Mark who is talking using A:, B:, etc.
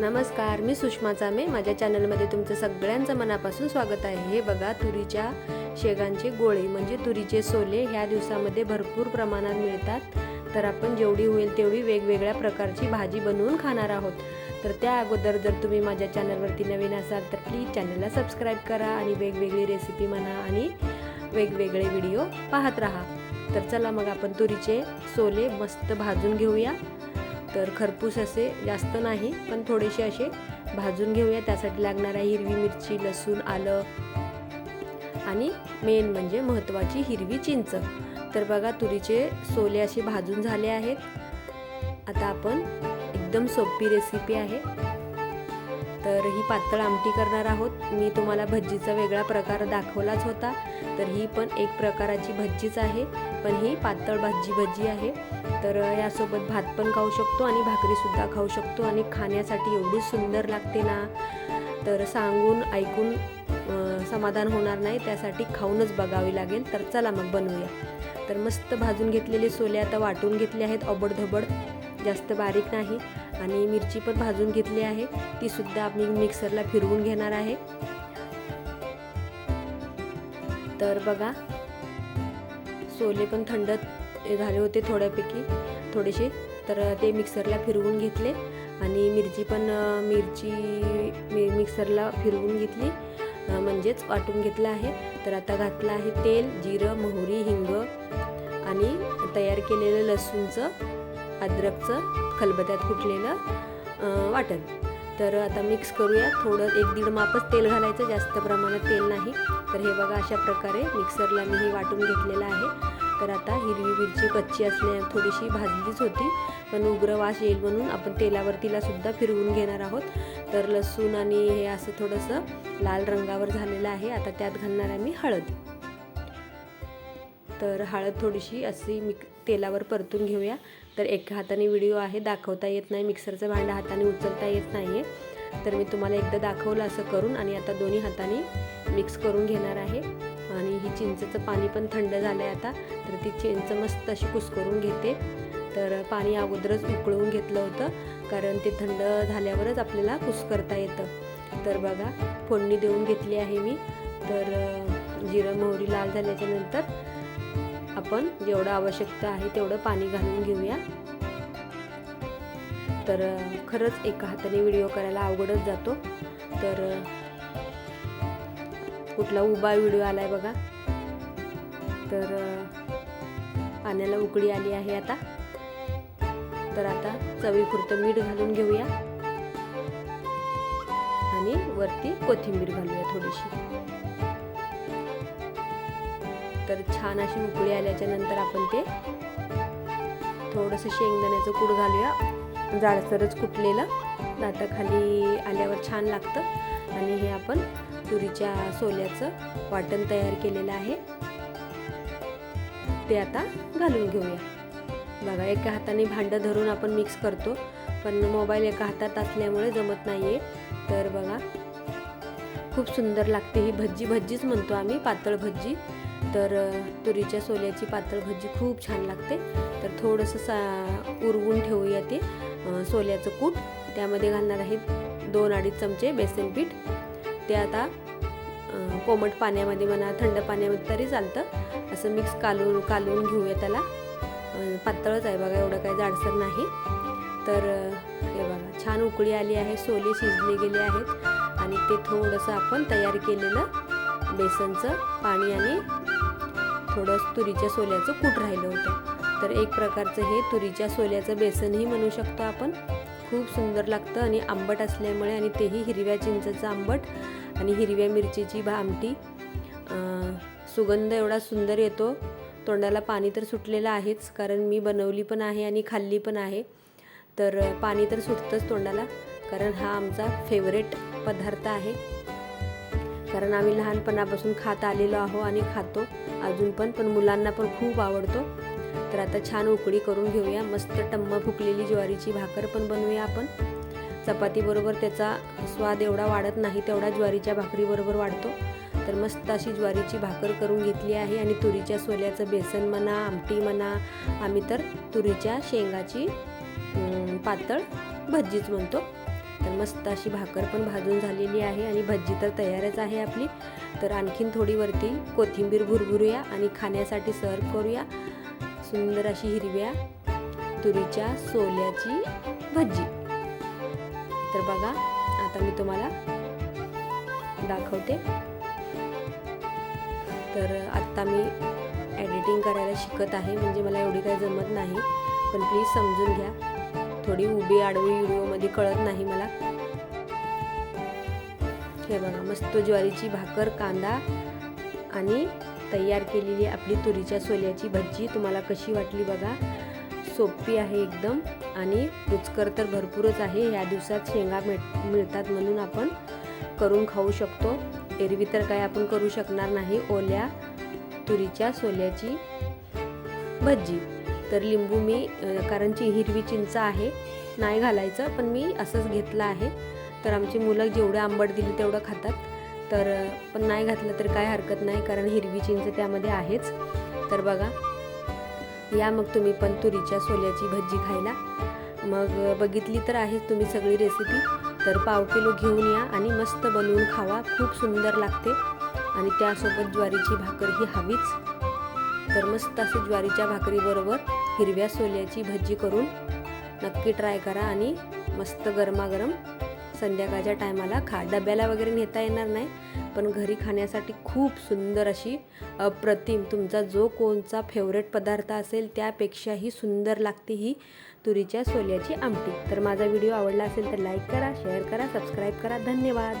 A: नमस्कार मी सुषमा चामे माझ्या चॅनलमध्ये तुमचं सगळ्यांचं मनापासून स्वागत आहे. हे बघा तुरीच्या शेगांचे गोळे म्हणजे तुरीचे सोले ह्या दिवसामध्ये भरपूर प्रमाणात मिळतात. तर आपण जेवढी होईल तेवढी वेगवेगळ्या प्रकारची भाजी बनवून खाणार आहोत. तर त्या अगोदर जर तुम्ही माझ्या चॅनलवरती नवीन असाल तर प्लीज चॅनलला सबस्क्राईब करा आणि वेगवेगळी रेसिपी म्हणा आणि वेगवेगळे व्हिडिओ पाहत राहा. तर चला मग आपण तुरीचे सोले मस्त भाजून घेऊया. तर खरपूस असे जास्त नाही पण थोडेसे असे भाजून घेऊया. त्यासाठी लागणाऱ्या हिरवी मिरची लसूण आलं आणि मेन म्हणजे महत्त्वाची हिरवी चिंच. तर बघा तुरीचे सोले असे भाजून झाले आहेत. आता आपण एकदम सोपी रेसिपी आहे. तर ही पातळ आमटी करणार आहोत. मी तुम्हाला भज्जीचा वेगळा प्रकार दाखवलाच होता. तर ही पण एक प्रकाराची भज्जीच आहे. पण ही पातळ भाजी भज्जी आहे. तर यासोबत भात पण खाऊ शकतो आणि भाकरीसुद्धा खाऊ शकतो आणि खाण्यासाठी एवढी सुंदर लागते ना. तर सांगून ऐकून समाधान होणार नाही. त्यासाठी खाऊनच बघावी लागेल. तर चला मग बनवूया. तर मस्त भाजून घेतलेले सोले आता वाटून घेतले आहेत. अबडधबड. जास्त बारीक नाही. आणि मिरची पण भाजून घेतली आहे. ती सुद्धा आम्ही मिक्सरला फिरवून घेणार आहे. तर बघा सोले पण थंड झाले होते थोड्यापैकी थोडेसे. तर ते मिक्सरला फिरवून घेतले आणि मिरची पण मिरची मि मिक्सरला फिरवून घेतली. म्हणजेच वाटून घेतलं आहे. तर आता घातलं आहे तेल जिरं मोहरी हिंग आणि तयार केलेलं लसूणचं. अद्रकचं खलबत्यात कुटलेलं वाटण. तर आता मिक्स करूया. थोडं एक दीड मापच तेल घालायचं. जास्त प्रमाणात तेल नाही. तर हे बघा अशा प्रकारे मिक्सरला मी हे वाटून घेतलेलं आहे. तर आता हिरवी मिरची कच्ची असल्या थोडीशी भाजलीच होती. पण उग्र वास येईल म्हणून आपण तेलावर तिला सुद्धा फिरवून घेणार आहोत. तर लसूण आणि हे असं थोडंसं लाल रंगावर झालेलं आहे. आता त्यात घालणार आहे मी हळद. तर हळद थोडीशी अशी मिक तेलावर परतून घेऊया. तर एका हाताने व्हिडिओ आहे दाखवता येत नाही मिक्सरचं भांडं हाताने उचलता येत नाही आहे तर मी तुम्हाला एकदा दाखवलं असं करून आणि आता दोन्ही हाताने मिक्स करून घेणार आहे. आणि ही चिंचचं पाणी पण थंड झालं आहे आता तर ती चिंच मस्त अशी कुस्करून घेते. तर पाणी अगोदरच उकळवून घेतलं होतं कारण ते थंड झाल्यावरच आपल्याला कुसकरता येतं. तर बघा फोडणी देऊन घेतली आहे मी. तर जिरं मोहरी लाल झाल्याच्यानंतर आपण जेवढं आवश्यकता आहे तेवढं पाणी घालून घेऊया. तर खरंच एका हाताने व्हिडिओ करायला अवघडच जातो. तर कुठला उभा व्हिडिओ आलाय बघा. तर पाण्याला उकळी आली आहे आता. तर आता चवीपुरतं मीठ घालून घेऊया. आणि वरती कोथिंबीर घालूया थोडीशी. तर छान अशी उकळी आल्याच्यानंतर आपण ते थोडंसं शेंगदाण्याचं कूड घालूया. जाडसरच कुटलेलं. दाताखाली आल्यावर छान लागतं. आणि हे आपण तुरीच्या सोल्याचं वाटण तयार केलेलं आहे. ते आता घालून घेऊया. बघा एका हाताने भांडं धरून आपण मिक्स करतो. पण मोबाईल एका हातात असल्यामुळे जमत नाही आहे तर बघा खूप सुंदर लागते ही भज्जी. भज्जीच म्हणतो आम्ही पातळ भज्जी. तर तुरीच्या सोल्याची पातळ भजी खूप छान लागते. तर थोडंसं सा उरवून ठेवूया ते सोल्याचं कूट. त्यामध्ये घालणार आहे दोन अडीच चमचे बेसन पीठ. ते आता कोमट पाण्यामध्ये म्हणा थंड पाण्यामध्ये तरी चालतं. असं मिक्स कालून कालवून घेऊया त्याला. पातळच आहे बघा एवढं काही जाडसर नाही. तर हे बघा छान उकळी आली आहे सोले शिजले गेले आहेत. आणि ते थोडंसं आपण तयार केलेलं बेसनचं पाणी आणि थोडं तुरीच्या सोल्याचं कूट राहिलं होतं. तर एक प्रकारचं हे तुरीच्या सोल्याचं बेसनही म्हणू शकतो आपण. खूप सुंदर लागतं आणि आंबट असल्यामुळे आणि तेही हिरव्या चिंचेचं आंबट आणि हिरव्या मिरचीची भा आमटी. सुगंध एवढा सुंदर येतो. तोंडाला पाणी तर सुटलेलं आहेच कारण मी बनवली पण आहे आणि खाल्ली पण आहे. तर पाणी तर सुटतंच तोंडाला कारण हा आमचा फेवरेट पदार्थ आहे. कारण आम्ही लहानपणापासून खात आलेलो आहो आणि खातो. अजून पण पण मुलांना पण खूप आवडतो. तर आता छान उकळी करून घेऊया. मस्त टम्म फुकलेली ज्वारीची भाकर पण बनवूया आपण. चपातीबरोबर त्याचा स्वाद एवढा वाढत नाही तेवढा ज्वारीच्या भाकरीबरोबर वाढतो. तर मस्त अशी ज्वारीची भाकर करून घेतली आहे आणि तुरीच्या सोल्याचं बेसन म्हणा आमटी म्हणा आम्ही तर तुरीच्या शेंगाची पातळ भज्जीच म्हणतो. तर मस्त अशी भाकर पण भाजून झालेली आहे आणि भज्जी तर तयारच आहे आपली. तर आणखीन थोडी वरती कोथिंबीर भुरभुरूया आणि खाण्यासाठी सर्व करूया. सुंदर अशी हिरव्या तुरीच्या सोल्याची भज्जी तर बघा आता मी तुम्हाला दाखवते. तर आत्ता मी एडिटिंग करायला शिकत आहे म्हणजे मला एवढी काही जमत नाही. पण प्लीज समजून घ्या. थोडी उभी आडवी व्हिडिओमध्ये कळत नाही मला. हे बघा मस्त ज्वारीची भाकर कांदा आणि तयार केलेली आपली तुरीच्या सोल्याची भज्जी तुम्हाला कशी वाटली बघा? सोपी आहे एकदम आणि रुचकर तर भरपूरच आहे. ह्या दिवसात शेंगा मिळ मिळतात म्हणून आपण करून खाऊ शकतो. एरवी तर काय आपण करू शकणार नाही. ओल्या तुरीच्या सोल्याची भज्जी तर लिंबू मी कारण ची हिरवी चिंच आहे नाही घालायचं पण मी असंच घेतलं आहे. तर आमची मुलं जेवढं आंबट दिली तेवढं खातात. तर पण नाही घातलं तर काय हरकत नाही कारण हिरवी चिंच त्यामध्ये आहेच. तर बघा या मग तुम्ही पण तुरीच्या सोल्याची भज्जी खायला. मग बघितली तर आहेच तुम्ही सगळी रेसिपी तर पाव किलो घेऊन या आणि मस्त बनवून खावा. खूप सुंदर लागते. आणि त्यासोबत ज्वारीची भाकर ही हवीच. तर मस्त असं ज्वारीच्या भाकरीबरोबर हिरव्या सोल्याची भज्जी करून नक्की ट्राय करा आणि मस्त गरमागरम संध्याकाळच्या टायमाला खा. डब्याला वगैरे नेता येणार नाही पण घरी खाण्यासाठी खूप सुंदर अशी अप्रतिम तुमचा जो कोणचा फेवरेट पदार्थ असेल त्यापेक्षाही सुंदर लागते ही तुरीच्या सोल्याची आमटी. तर माझा व्हिडिओ आवडला असेल तर लाईक करा शेअर करा सबस्क्राईब करा. धन्यवाद.